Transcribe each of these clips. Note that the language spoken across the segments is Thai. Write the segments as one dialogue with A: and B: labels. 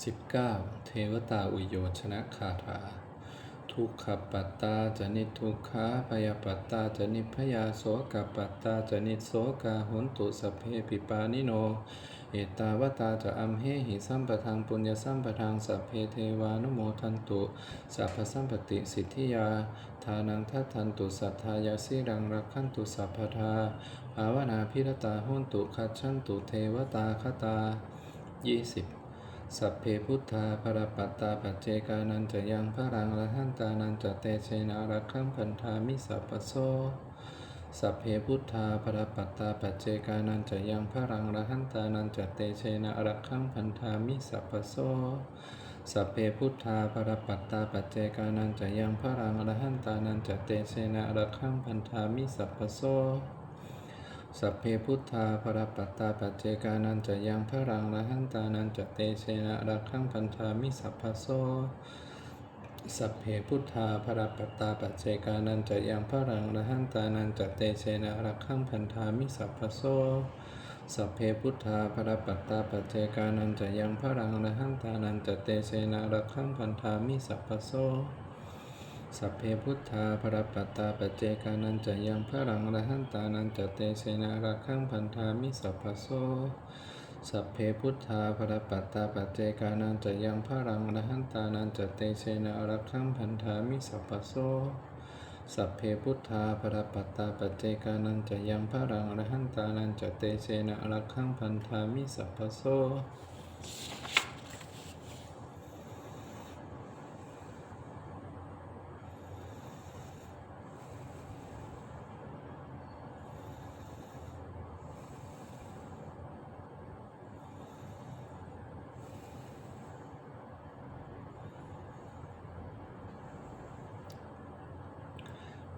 A: 19. เทวตาอุโยชนะคาถา ทุกขปัตตาจนิทุกขาพยาปัตตาจนิพยาโสกปัตตาจนิโสกาหุนตุสเพปิปานิโน เอตาวตาจะอัมเหหิสัมปทังปุญญสัมปทังสัพเพเทวานุโมทันตุ สัพพสัมปติสิทธิยา ทานังทัตทันตุสัทธายาสิรังรักขันตุสัพพทาภาวนาพิรตาหุนตุคัจฉันตุเทวตาคตา 20. สัพเพพุทธาภรปัตตาปัจเจกานันจะยังพระรังละหันตานันจะเตเชนารักขังพันธามิสัพพโสสัพเพพุทธาภรปัตตาปัจเจกานันจะยังพระรังละหันตานันจะเตเชนารักขังพันธามิสัพพโสสัพเพพุทธาภรปัตตาปัจเจกานันจะยังพระรังละหันตานันจะเตเชนารักขังพันธามิสัพพโส สัพเพพุทธาภรปัตตาปัจเจกานันจะยังพระรังละหันตานันจะเตเชนะรักขังพันธามิสัพพโสสัพเพพุทธาภรปัตตาปัจเจกานันจะยังพระรังละหันตานันจะเตเชนะรักขังพันธามิสัพพโสสัพเพพุทธาภรปัตตาปัจเจกานันจะยังพระรังละหันตานันจะเตเชนะรักขังพันธามิสัพพโส สัพเพพุทธาภรปัตตาปัจเจกานันจะยังพระรังละหันตานันจะเตเชนารักขังพันธามิสัพพโสสัพเพพุทธาภรปัตตาปัจเจกานันจะยังพระรังละหันตานันจะเตเชนารักขังพันธามิสัพพโสสัพเพพุทธาภรปัตตาปัจเจกานันจะยังพระรังละหันตานันจะเตเชนารักขังพันธามิสัพพโส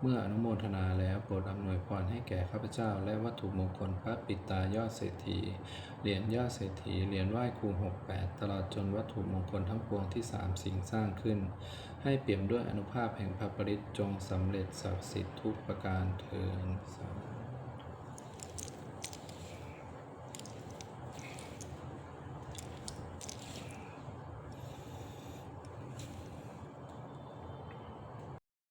A: เมื่ออนุโมทนาแล้วโปรดอำนวยพรให้แก่ข้าพเจ้า และวัตถุมงคลพระปิตายอดเศรษฐี เหรียญยอดเศรษฐี เหรียญไหว้ครู68 ตลอดจนวัตถุมงคลทั้งปวงที่สามสิ่งสร้างขึ้น ให้เปี่ยมด้วยอนุภาพแห่งพระปริตจงสำเร็จศักดิ์สิทธิ์ทุกประการเทินสาธุ